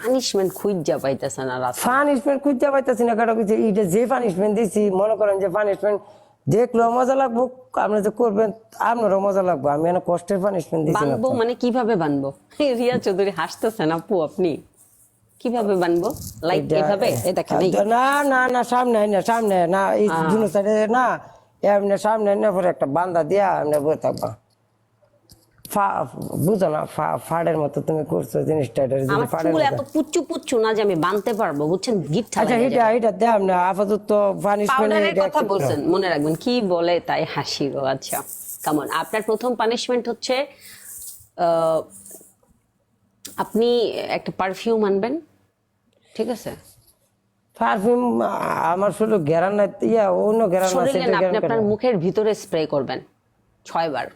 Punishment খুঁজা পাইতেছে না রাস্তা পানিশমেন্ট খুঁজতে পাইতেছি না কারও কিছু এটা যে পানিশমেন্ট দিছি মনে করেন যে পানিশমেন্ট দেখলেও মজা লাগবো আপনি যে করবেন আপনারও মজা লাগবে। আমি এনে কষ্টের পানিশমেন্ট দিছি বানবো মানে কীভাবে বানবো? রিয়া চৌধুরী হাসতেছেন আপু আপনি? কীভাবে বানবো? লাইক এটা- এভাবে? দেখেন না না না সামনে না সামনে না এই দুনো সাইডে না এমনি সামনে না পরে একটা বান্দা দিয়া এমনি বই থাকবা। বুঝো না ফা- ফাড়ের মতো তুমি করছ জিনিসটা এটা যদি ফাড়ের মতো- এত পুচ্ছু পুচ্ছু না যে আমি বানতে পারব বুঝছেন? গিট্টা আচ্ছা এটা এটা দেখ না আপাতত পানিশমেন্ট কথা বলছেন মনে রাখবেন কি বলে তাই হাসি গো আচ্ছা কেমন আপনার প্রথম পানিশমেন্ট হচ্ছে আহ, আপনি একটা পারফিউম আনবেন ঠিক আছে? পারফিউম আমার শুধু ইয়া অন্য ঘেরান আছে আপনার মুখের ভিতরে স্প্রে করবেন ছয়বার।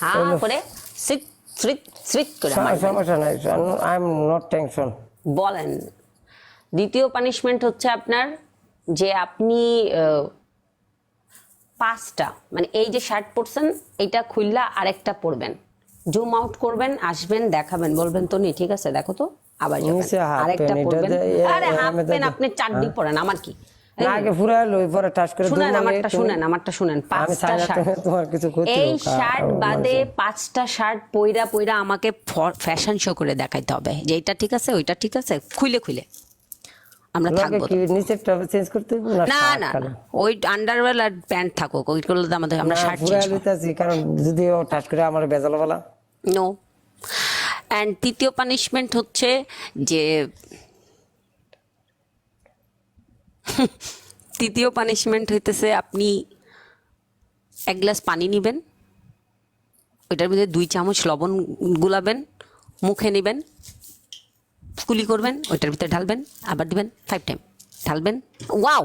হ্যাঁ করে সিক শ্রিক শ্রিক করে সমস্যা নাই আই এম নট টেনশন বলেন। দ্বিতীয় পানিশমেন্ট হচ্ছে আপনার যে আপনি পাঁচটা মানে এই যে শার্ট পরছেন এটা খুললা আরেকটা পরবেন। জুম আউট করবেন আসবেন দেখাবেন বলবেন তো নি ঠিক আছে দেখো তো আবার আরেকটা পরবেন। আরে হাফ দে- আপনি চাড্ডি পরেন আমার কি? আগে ফুরা লই পরে করে শুনেন আমারটা শুনেন আমারটা শুনেন। পাঁচটা শার্ট তুমি- তোমার কিছু ক্ষতি এই শার্ট বাদে পাঁচটা শার্ট পইরা পইরা আমাকে ফ্যাশন শো করে দেখাইতে হবে। যে এটা ঠিক আছে ওইটা ঠিক আছে খুলে খুলে আমরা থাকব নিচেরটা চেঞ্জ করতে না না ওই আন্ডারওয়্যার আর প্যান্ট থাকুক ওইগুলো তো আমাদের আমরা শার্ট ফুরা লইতাছি কারণ যদি ও টাচ করে আমার বেজাল বলা নো অ্যান্ড তৃতীয় পানিশমেন্ট হচ্ছে যে তৃতীয় পানিশমেন্ট হইতেছে আপনি এক গ্লাস পানি নিবেন ওইটার মধ্যে দুই চামচ লবণ গুলাবেন মুখে নেবেন কুলি করবেন ওইটার ভিতরে ঢালবেন আবার দিবেন ফাইভ টাইম ঢালবেন ওয়াও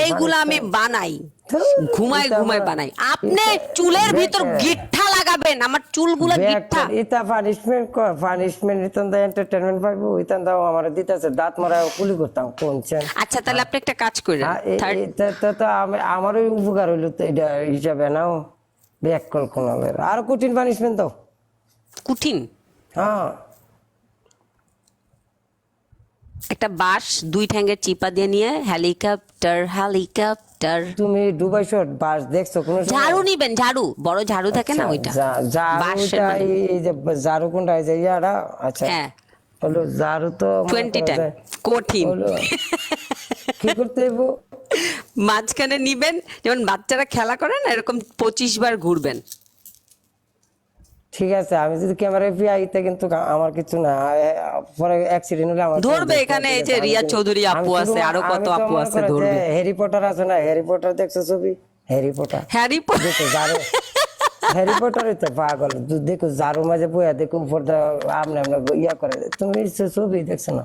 এইগুলো আমি বানাই ধুর, ঘুমাই ঘুমাই বানাই। আপনি চুলের ভিতর দেখে। লাগাবেন আমার চুলগুলো গিঠা এটা পানিশমেন্ট পানিশমেন্ট ইতান দা এন্টারটেইনমেন্ট পাইবো ইতান দাও আমার দিতাছে দাঁত মারা কুলি করতাম কোনছেন আচ্ছা তাহলে আপনি একটা কাজ করেন এটা তো আমি- আমারই উপকার হইল তো এটা হিসাবে নাও ব্যাক কল কোন আর কঠিন পানিশমেন্ট দাও। কুঠিন? হ্যাঁ। একটা বাঁশ দুই ঠ্যাঙ্গের চিপা দিয়ে নিয়ে হেলিকপ্টার হেলিকপ্টার। তুমি দুবাই শহর বাস দেখছ? কোন ঝাড়ু নিবেন ঝাড়ু। বড় ঝাড়ু থাকে না ওইটা? বাঁশের মানে। এই যে ঝাড়ু কোনটা? এই যে ইয়ারা? আচ্ছা। হ্যাঁ। হলো ঝাড়ু তো টোয়েন্টি টাইম কঠিন। কি করতে হইব? মাঝখানে নিবেন যেমন বাচ্চারা খেলা করে না এরকম পঁচিশ বার ঘুরবেন। ঠিক আছে আমি যদি ক্যামেরায় পিয়াইতে কিন্তু আমার কিছু না। পরে অ্যাক্সিডেন্ট হলে আমার ধরবে এখানে এই যে রিয়া চৌধুরী আপু আছে, আরও কত আপু আছে, ধরবে। হ্যারি পটার আছে না হ্যারি পটার দেখছ ছবি? Harry Potter Harry Potter Harry পটারই তো পাগল। দেখো জারু মাঝে বইয়া দেখো উপর আমনে আমনে ইয়া করে তুমি ছবি দেখছ না?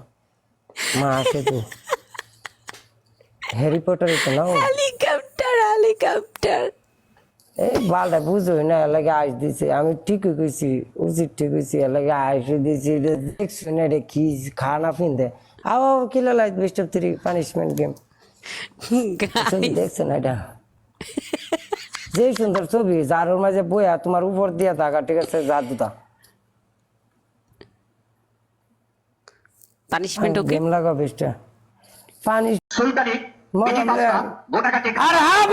মা আছে তো। হ্যারি পটারই তো না হেলিকপ্টার হেলিকপ্টার এই বালটা বুঝোই না লাগে আইস দিছে। আমি ঠিকই কইছি উচিত ঠিক কইছি এর লাগে আইস দিছি দেখছি না এটা কি খানা ফিনতে আও কিলা light best of three punishment game ছবি দেখছে না এটা? যে সুন্দর ছবি যার মাঝে বইয়া তোমার উপর দিয়া থাকা ঠিক আছে জাদুটা পানিশমেন্ট ওকে গেম লাগা বেস্ট পানি সুলতানের মনে পেটে গোটা কাটে আর হ্যাঁ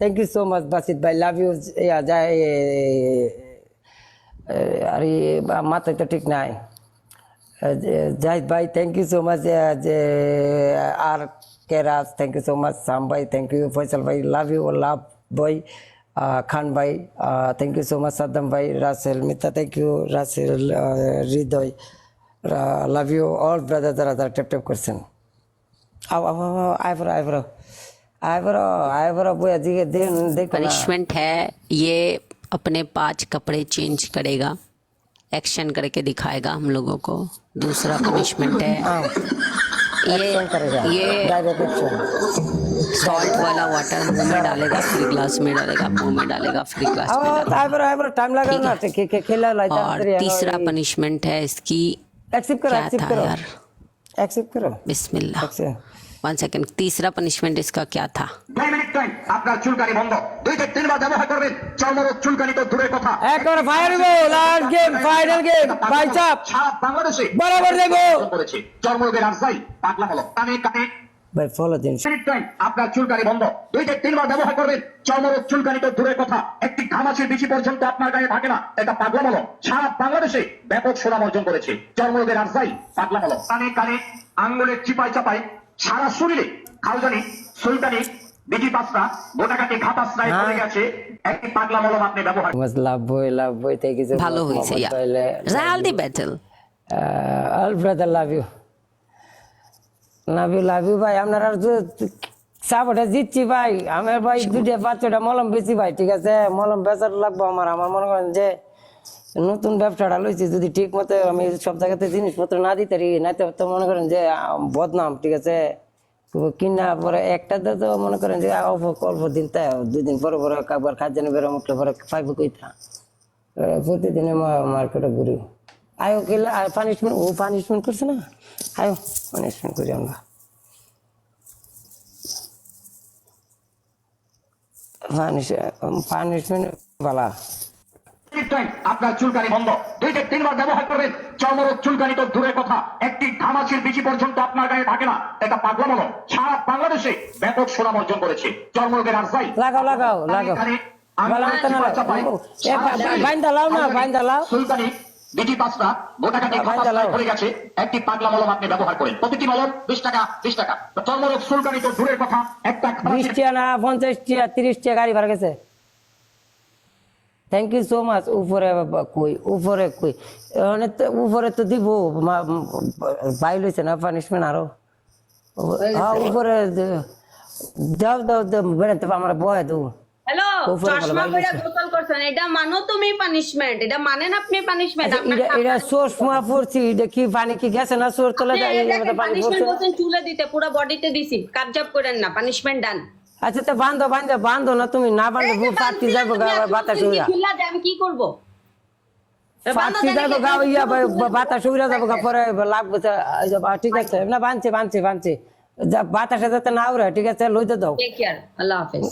thank you so much Basit ভাই লাভ ইউ ইয়া যায় আরে মাথায় তো ঠিক নাই জাহিদ ভাই থ্যাংক ইউ সো মাচ আর কেরাজ thank you so much Sham ভাই থ্যাংক ইউ ফৈসল ভাই লাভ ইউ লাভ ভাই খান ভাই thank you so much Saddam ভাই Rasel Mita thank you Rasel Hridoy love you all brother যারা যারা টেপ ট্যাপ করছেন আও আও আও আইব্রো আইব্রো बरो आए बरो आए बरो आए बरो बुआ जी के देख देखो पनिशमेंट है ये अपने पाँच कपड़े चेंज करेगा एक्शन करके दिखाएगा हम लोगों को। दूसरा पनिशमेंट है। ये ये सॉल्ट वाला वाटर मुँह में डालेगा फिर ग्लास में डालेगा मुँह में डालेगा फिर ग्लास में बरो टाइम लगा ठीक है। के के खेला और तीसरा पनिशमेंट है इसकी एक्सेप्ट करो एक्सेप्ट करो। एक्सेप्ट करो। बिस्मिल्लाह। एक्सेप्ट वन सेकंड तीसरा पनिशमेंट इसका क्या था দুই মিনিট টাইম আপনার চুলকানি বন্ধ দুই থেকে তিনবার ব্যবহার করবেন চর্মরোগ চুলকানি তো দূরের কথা একেবারে final go last game final game by চাপ সারা বাংলাদেশে বরাবর দেবো করেছে চর্মরোগের আরজাই পাতলা হলো কানে কানে ভাই ফলো দিন মিনিট টাইম আপনার চুলকানি বন্ধ দুই থেকে তিনবার ব্যবহার করবেন চর্মরোগ চুলকানি তো দূরের কথা একটি ঘামাচির বেশি পর্যন্ত আপনার গায়ে থাকে না এটা পাগলা হলো সারা বাংলাদেশে ব্যাপক সুনাম অর্জন করেছে চর্মরোগের আরজাই পাগলা হলো কানে কানে আঙ্গুলের চিপাই চাপাই সারা শরীরে খালজানি সুলতানি বিজি গোটাকাটি পড়ে গেছে। একটি পাগলা মলম আপনি ব্যবহার লাভ বই লাভ বই থ্যাংক ইউ ভালো হয়েছে yeah. Battle all brother love you. Love you love you ভাই আপনার আর সাপোর্টে জিতছি ভাই আমার ভাই দুটো বাচ্চাটা মলম বেশি ভাই ঠিক আছে? মলম বেচার লাগবো আমার আমার মনে করেন যে নতুন ব্যবসাটা লইছি, যদি ঠিক মতো আমি সব জায়গাতে জিনিসপত্র না দিতে পারি না তো মনে করেন যে বদনাম, ঠিক আছে? কিনা পরে একটাতে তো মনে করেন যে অল্প অল্প দিন তাই দুই দিন পরে পরে কাজ জানি বেরো উঠলে পরে পাইব কইতা? প্রতিদিনে মার্কেটে ঘুরি। আয়ো গেলে পানিশমেন্ট ও পানিশমেন্ট করছে না? আয়ো পানিশমেন্ট করি আমরা। পানিশমেন্ট টাইম আপনার চুলকানি বন্ধ। দুই থেকে তিনবার ব্যবহার করবেন। চর্মরোগ চুলকানি তো দূরের কথা। একটি ঘামাচির বেশি পর্যন্ত আপনার গায়ে থাকে না। এটা সারা বাংলাদেশে ব্যাপক সুনাম অর্জন করেছে। চর্মরোগের আরজাই লাগাও লাগাও লাগাও। বিটি পাঁচটা। পড়ে গেছে। একটি পাগলা মলম আপনি ব্যবহার করেন। প্রতিটি মলম বিশ টাকা বিশ টাকা। চর্মরোগ চুলকানি তো দূরের কথা। একটা বিশ না পঞ্চাশ টিয়া তিরিশ টিয়া গাড়ি ভাড়া গেছে। থ্যাংক ইউ সো মাচ উপরে কই উপরে কই মানে তো উপরে তো দিব বাই লইছে না পানিশমেন্ট আরও হ্যাঁ উপরে দাও দাও দাও বেড়াতে আমার বয় দেবো হ্যালো চশমা পড়ছি এটা কি পানি কি গেছে না সোর তলে পড়ছে চুলে দিতে পুরো বডিতে দিছি কাবজাব করেন না পানিশমেন্ট ডান আচ্ছা তো বান্ধো বান্ধো বান্ধো না তুমি না বান্ধো ফাটি যাব গা বাতাস উড়া। আমি কি করব? পাতি যাব গা ইয়া বাতাস উড়া যাব গা পরে লাগবে ঠিক আছে। না বানছে বানছে বানছে। যা বাতাসে যাতে না উড়ে ঠিক আছে লইতে দাও। আল্লাহ হাফেজ।